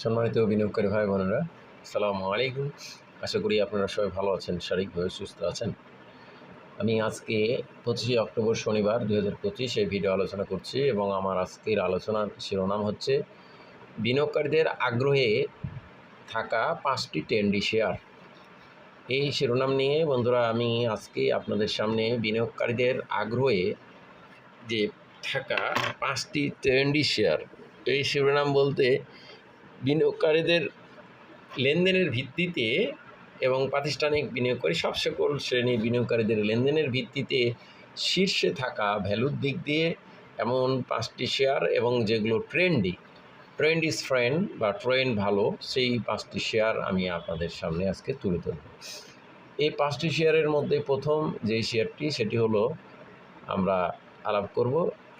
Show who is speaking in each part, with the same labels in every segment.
Speaker 1: সম্মানিত বিনিয়োগকারী ভাই বোনেরা, আসসালামু আলাইকুম। আশা করি আপনারা সবাই ভালো আছেন, শারীরিকভাবে সুস্থ আছেন। আমি আজকে পঁচিশে অক্টোবর শনিবার দু হাজার পঁচিশ এই ভিডিও আলোচনা করছি এবং আমার আজকের আলোচনার শিরোনাম হচ্ছে, বিনিয়োগকারীদের আগ্রহে থাকা পাঁচটি টেন্ডি শেয়ার। এই শিরোনাম নিয়ে বন্ধুরা আমি আজকে আপনাদের সামনে বিনিয়োগকারীদের আগ্রহে যে থাকা পাঁচটি ট্রেন্ডি শেয়ার, এই শিরোনাম বলতে বিনিয়োগকারীদের লেনদেনের ভিত্তিতে এবং প্রাতিষ্ঠানিক বিনিয়োগকারী সব সকল শ্রেণির বিনিয়োগকারীদের লেনদেনের ভিত্তিতে শীর্ষে থাকা ভ্যালুর দিক দিয়ে এমন পাঁচটি শেয়ার এবং যেগুলো ট্রেন্ডি, ট্রেন্ড ইজ ফ্রেন্ড বা ট্রেন্ড ভালো, সেই পাঁচটি শেয়ার আমি আপনাদের সামনে আজকে তুলে ধরব। এই পাঁচটি শেয়ারের মধ্যে প্রথম যে শেয়ারটি, সেটি হলো আমরা আলাপ করব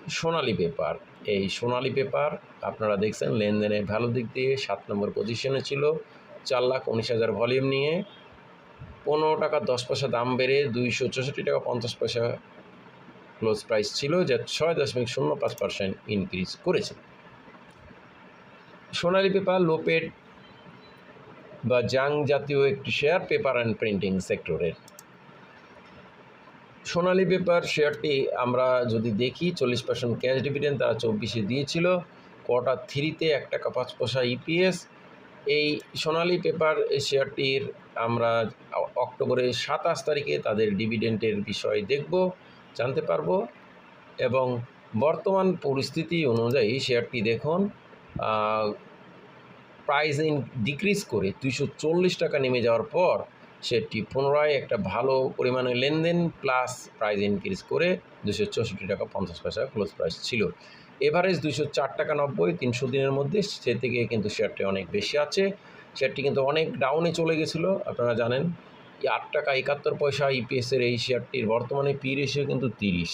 Speaker 1: সোনালী পেপার। এই সোনালী পেপার, আপনারা দেখছেন, লেনদেনের ভ্যালু দিক দিয়ে সাত নম্বর পজিশনে ছিল। চার লাখ উনিশ হাজার ভলিউম নিয়ে পনেরো টাকা দশ পয়সা দাম বেড়ে দুইশো চৌষট্টি টাকা পঞ্চাশ পয়সা ক্লোজ প্রাইস ছিল, যা ছয় দশমিক শূন্য পাঁচ পার্সেন্ট ইনক্রিজ করেছে। সোনালী পেপার লোপেড বা জাং জাতীয় একটি শেয়ার পেপার অ্যান্ড প্রিন্টিং সেক্টরের সোনালী পেপার শেয়ারটি আমরা যদি দেখি, চল্লিশ পার্সেন্ট ক্যাশ ডিভিডেন্ড তারা চব্বিশে দিয়েছিল। কোয়ার্টার থ্রিতে এক টাকা পাঁচ পয়সা ইপিএস এই সোনালী পেপার শেয়ারটির আমরা অক্টোবরের সাতাশ তারিখে তাদের ডিভিডেন্টের বিষয় দেখব, জানতে পারব। এবং বর্তমান পরিস্থিতি অনুযায়ী শেয়ারটি দেখুন প্রাইস ইন ডিক্রিজ করে দুইশো চল্লিশ টাকা নেমে যাওয়ার পর সেটি পুনরায় একটা ভালো পরিমাণে লেনদেন প্লাস প্রাইস ইনক্রিজ করে দুশো চৌষট্টি টাকা পঞ্চাশ পয়সা ক্লোজ প্রাইস ছিল। এভারেজ দুশো চার টাকা নব্বই, তিনশো দিনের মধ্যে সে থেকে কিন্তু শেয়ারটি অনেক বেশি আছে। শেয়ারটি কিন্তু অনেক ডাউনে চলে গেছিল, আপনারা জানেন। আট টাকা একাত্তর পয়সা ইপিএসের এই শেয়ারটির বর্তমানে পি রেশিও কিন্তু তিরিশ,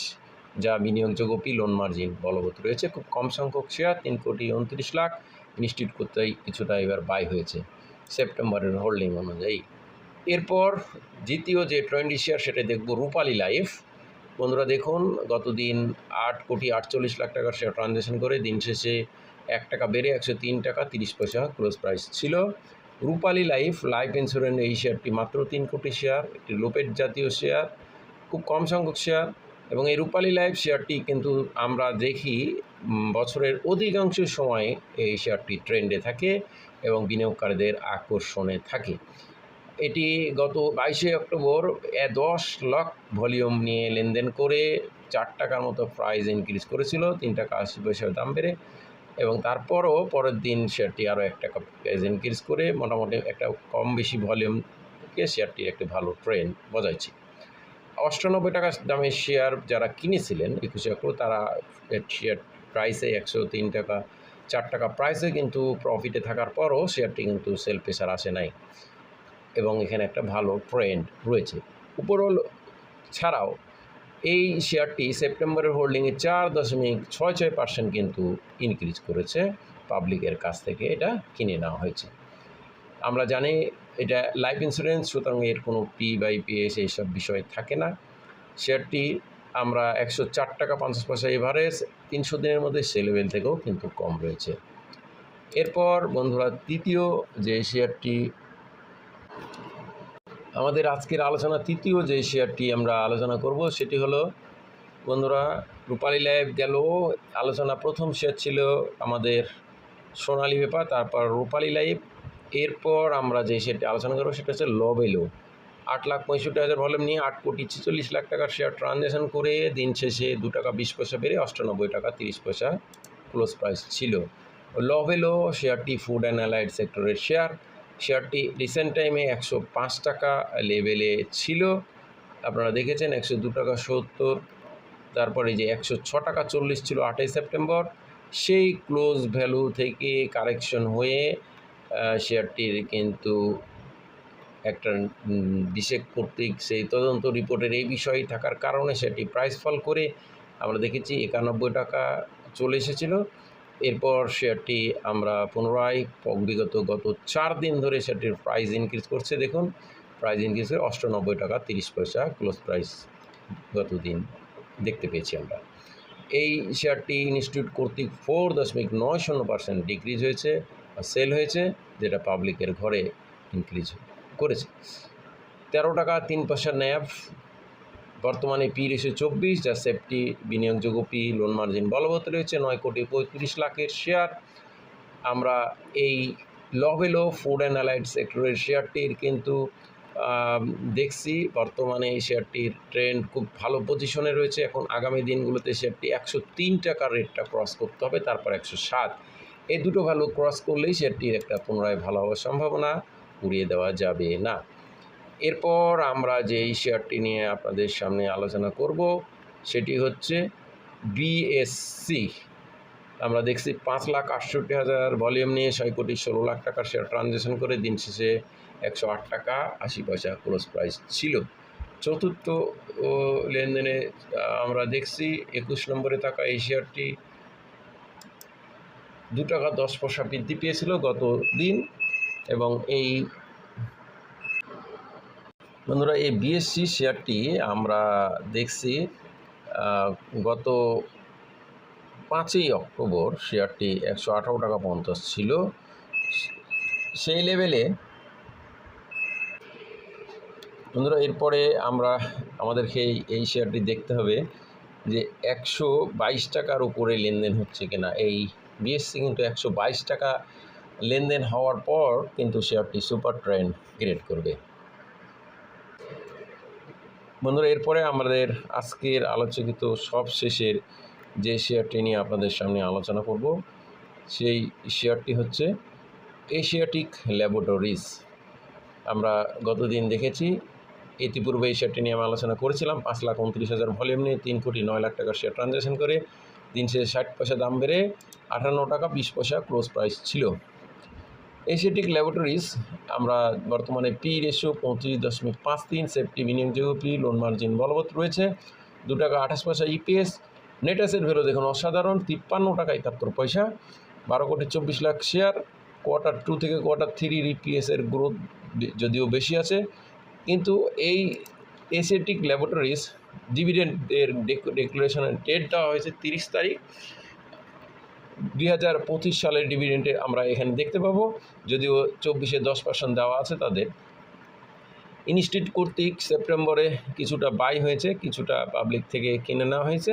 Speaker 1: যা বিনিয়োগযোগ্য পি লোন মার্জিন বলবৎ রয়েছে। খুব কম সংখ্যক শেয়ার তিন কোটি উনত্রিশ লাখ। ইনস্টিটিউট করতেই কিছুটা এবার বাই হয়েছে। সেপ্টেম্বরের হোল্ডিং অনুযায়ী। এরপর দ্বিতীয় যে ট্রেন্ডি শেয়ার সেটা দেখব রূপালী লাইফ। বন্ধুরা দেখুন গত দিন আট কোটি আটচল্লিশ লাখ টাকার শেয়ার ট্রানজ্যাকশন করে দিন শেষে এক টাকা বেড়ে একশো তিন টাকা তিরিশ পয়সা ক্লোজ প্রাইস ছিল। রূপালী লাইফ লাইফ ইন্স্যুরেন্স এই শেয়ারটি মাত্র তিন কোটি শেয়ার একটি লোপেট জাতীয় শেয়ার খুব কম সংখ্যক শেয়ার এবং এই রূপালী লাইফ শেয়ারটি কিন্তু আমরা দেখি বছরের অধিকাংশ সময় এই শেয়ারটি ট্রেন্ডে থাকে এবং বিনিয়োগকারীদের আকর্ষণে থাকে। এটি গত বাইশে অক্টোবর দশ লাখ ভলিউম নিয়ে লেনদেন করে চার টাকার মতো প্রাইস ইনক্রিজ করেছিল, তিন টাকা আশি পয়সার দাম বেড়ে এবং তারপরও পরের দিন শেয়ারটি আরও এক টাকা প্রাইস ইনক্রিজ করে মোটামুটি একটা কম বেশি ভলিউমকে শেয়ারটি একটি ভালো ট্রেন্ড বজাইছে। অষ্টানব্বই টাকা দামের শেয়ার যারা কিনেছিলেন একুশে অক্টোবর, তারা শেয়ার প্রাইসে একশো তিন টাকা, চার টাকা প্রাইসে কিন্তু প্রফিটে থাকার পরও শেয়ারটি কিন্তু সেল প্রেশার আসে নাই। এবং এখানে একটা ভালো ট্রেন্ড রয়েছে। উপরল ছাড়াও এই শেয়ারটি সেপ্টেম্বরের হোল্ডিংয়ে চার দশমিক ছয় ছয় পার্সেন্ট কিন্তু ইনক্রিজ করেছে। পাবলিকের কাছ থেকে এটা কিনে নেওয়া হয়েছে। আমরা জানি এটা লাইফ ইন্স্যুরেন্স সুতরাং এর কোনো পি বাই পিএস এইসব বিষয় থাকে না। শেয়ারটি আমরা একশো চার টাকা পঞ্চাশ পয়সা এভারেজ তিনশো দিনের মধ্যে সে লেভেল থেকেও কিন্তু কম রয়েছে। এরপর বন্ধুরা, তৃতীয় যে শেয়ারটি আমাদের আজকের আলোচনা তৃতীয় যে শেয়ারটি আমরা আলোচনা করব, সেটি হলো, বন্ধুরা, রূপালী লাইভ গেল। আলোচনা প্রথম শেয়ার ছিল আমাদের সোনালী পেপার তারপর রূপালী লাইভ। এরপর আমরা যে শেয়ারটি আলোচনা করব, সেটা হচ্ছে লবেলো আট লাখ পঁয়ষট্টি হাজার ভলিউম নিয়ে আট কোটি ছেচল্লিশ লাখ টাকার শেয়ার ট্রানজ্যাকশন করে দিন শেষে দু টাকা বিশ পয়সা বেড়ে অষ্টানব্বই টাকা তিরিশ পয়সা ক্লোজ প্রাইস ছিল। লভেলো শেয়ারটি ফুড অ্যান্ড অ্যালাইড সেক্টরের শেয়ার। শেয়ারটি রিসেন্ট টাইমে একশো পাঁচ টাকা লেভেলে ছিল। আপনারা দেখেছেন একশো দু টাকা সত্তর, তারপরে যে একশো ছ টাকা চল্লিশ ছিল আটই সেপ্টেম্বর। সেই ক্লোজ ভ্যালু থেকে কারেকশন হয়ে শেয়ারটির কিন্তু একটা বিশেষ কর্তৃক সেই তদন্ত রিপোর্টের এই বিষয়ে থাকার কারণে সেটি প্রাইস ফল করে আমরা দেখেছি একানব্বই টাকা চলে এসেছিল। এরপর শেয়ারটি আমরা পুনরায় বিগত গত চার দিন ধরে সেটির প্রাইস ইনক্রিজ করছে। দেখুন প্রাইস ইনক্রিজ করে অষ্টানব্বই টাকা, তিরিশ পয়সা ক্লোজ প্রাইস গত দিন দেখতে পেয়েছি আমরা। এই শেয়ারটি ইনস্টিটিউট কর্তৃক ফোর দশমিক নয় শূন্য পার্সেন্ট ডিক্রিজ হয়েছে সেল হয়েছে, যেটা পাবলিকের ঘরে ইনক্রিজ করেছে। তেরো টাকা, তিন পয়সা ন্যাব বর্তমানে পি রেশিও চব্বিশ, যা সেফটি বিনিয়োগযোগ্য পি লোন মার্জিন বলবৎ রয়েছে, নয় কোটি পঁয়ত্রিশ লাখের শেয়ার আমরা এই লভেলো ফুড অ্যান্ড অ্যালাইড সেক্টরের শেয়ারটির কিন্তু দেখছি। বর্তমানে এই শেয়ারটির ট্রেন্ড খুব ভালো পজিশনে রয়েছে। এখন আগামী দিনগুলোতে শেয়ারটি একশো তিন টাকার রেটটা ক্রস করতে হবে, তারপর একশো সাত। এই দুটো ভ্যালু ক্রস করলেই শেয়ারটির একটা পুনরায় ভালো হওয়ার সম্ভাবনা, উড়িয়ে দেওয়া যাবে না। এরপর আমরা যে এই শেয়ারটি নিয়ে আপনাদের সামনে আলোচনা করব, সেটি হচ্ছে বিএসসি আমরা দেখছি পাঁচ লাখ আটষট্টি হাজার ভলিউম নিয়ে ছয় কোটি ষোলো লাখ টাকার শেয়ার ট্রানজ্যাকশন করে দিন শেষে একশো আট টাকা আশি পয়সা ক্লোজ প্রাইস ছিল। চতুর্থ লেনদেনে আমরা দেখছি একুশ নম্বরে থাকা এই শেয়ারটি দু টাকা দশ পয়সা বৃদ্ধি পেয়েছিল গত দিন এবং এই বন্ধুরা, এই বিএসসি শেয়ারটি আমরা দেখছি গত পাঁচই অক্টোবর শেয়ারটি একশো আঠারো টাকা পঞ্চাশ ছিল। সেই লেভেলে বন্ধুরা, এরপরে আমরা আমাদেরকে এই- শেয়ারটি দেখতে হবে যে একশো বাইশ টাকার উপরে লেনদেন হচ্ছে কিনা। এই বিএসসি কিন্তু একশো বাইশ টাকা লেনদেন হওয়ার পর কিন্তু শেয়ারটি সুপার ট্রেন্ড ক্রিয়েট করবে। বন্ধুরা, এরপরে আমাদের আজকের আলোচকিত সব শেষের যে শেয়ারটি নিয়ে আপনাদের সামনে আলোচনা করব, সেই শেয়ারটি হচ্ছে এশিয়াটিক ল্যাবরেটরিজ। আমরা গতদিন দেখেছি, ইতিপূর্বে এই শেয়ারটি নিয়ে আমি আলোচনা করেছিলাম, পাঁচ লাখ উনত্রিশ হাজার ভলিউম নিয়ে তিন কোটি নয় লাখ টাকার শেয়ার ট্রানজ্যাকশন করে দিন শেষে ষাট পয়সা দাম বেড়ে আটান্ন টাকা বিশ পয়সা ক্লোজ প্রাইস ছিল। এশিয়াটিক ল্যাবরেটরিজ, আমরা বর্তমানে পি রেশিও পঁয়ত্রিশ দশমিক পাঁচ তিন, সেফটি বিনিয়োগযোগ্য পি, লোন মার্জিন বলবৎ রয়েছে। দু টাকা আঠাশ পয়সা ইপিএস নেট অ্যাসেট ভ্যালু দেখুন অসাধারণ, তিপ্পান্ন টাকা একাত্তর পয়সা, বারো কোটি চব্বিশ লাখ শেয়ার কোয়ার্টার টু থেকে কোয়ার্টার থ্রির ইপিএসের গ্রোথ যদিও বেশি আছে। কিন্তু এই এসিয়াটিক ল্যাবরেটরিজ ডিভিডেন্ডের ডেক্লারেশনের ডেট দেওয়া হয়েছে তিরিশ তারিখ। দুই হাজার পঁচিশ সালের ডিভিডেন্টে আমরা এখানে দেখতে পাবো। যদিও চব্বিশে দশ পার্সেন্ট দেওয়া আছে তাদের। ইনস্টিটিউট কর্তৃক সেপ্টেম্বরে কিছুটা বাই হয়েছে, কিছুটা পাবলিক থেকে কিনে নেওয়া হয়েছে।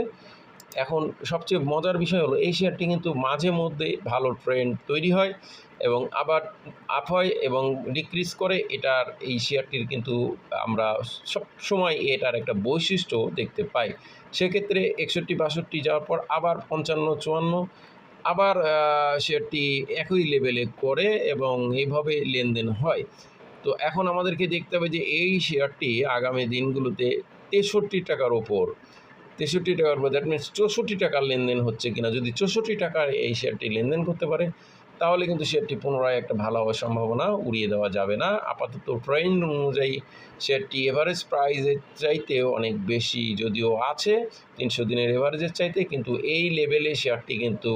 Speaker 1: এখন সবচেয়ে মজার বিষয় হলো, এই শেয়ারটি কিন্তু মাঝে মধ্যে ভালো ট্রেন্ড তৈরি হয় এবং আবার আপ হয় এবং ডিক্রিজ করে। এটার, এই শেয়ারটির কিন্তু আমরা সব সময় এটার একটা বৈশিষ্ট্য দেখতে পাই। সেক্ষেত্রে একষট্টি বাষট্টি যাওয়ার পর আবার পঞ্চান্ন, চুয়ান্ন আবার শেয়ারটি একই লেভেলে করে এবং এইভাবে লেনদেন হয়। তো এখন আমাদেরকে দেখতে হবে যে এই শেয়ারটি আগামী দিনগুলোতে তেষট্টি টাকার ওপর, তেষট্টি টাকার উপর দ্যাট মিনস চৌষট্টি টাকার লেনদেন হচ্ছে কিনা। যদি চৌষট্টি টাকার এই শেয়ারটি লেনদেন করতে পারে, তাহলে কিন্তু শেয়ারটি পুনরায় একটা ভালো হওয়ার সম্ভাবনা উড়িয়ে দেওয়া যাবে না। আপাতত ট্রেন্ড অনুযায়ী শেয়ারটি এভারেজ প্রাইজের চাইতেও অনেক বেশি, যদিও আছে, তিনশো দিনের এভারেজের চাইতে, কিন্তু এই লেভেলে শেয়ারটি কিন্তু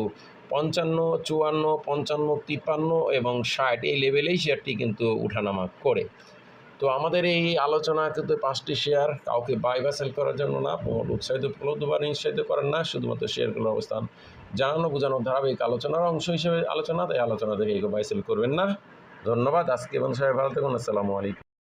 Speaker 1: পঞ্চান্ন, চুয়ান্ন, পঞ্চান্ন, তিপ্পান্ন এবং ষাট এই লেভেলেই শেয়ারটি কিন্তু উঠানামা করে। তো আমাদের এই আলোচনা কিন্তু পাঁচটি শেয়ার কাউকে বাই বা সেল করার জন্য না উৎসাহিত উপলব্ধ বা নিঃসাহিত করেন না, শুধুমাত্র শেয়ারগুলোর অবস্থান জানানো বোঝানো ধারাবাহিক আলোচনার অংশ হিসেবে আলোচনা, তাই আলোচনা থেকে বাই সেল করবেন না। ধন্যবাদ, আজকে এবং সবাই ভালো থাকুন, আসসালামু আলাইকুম।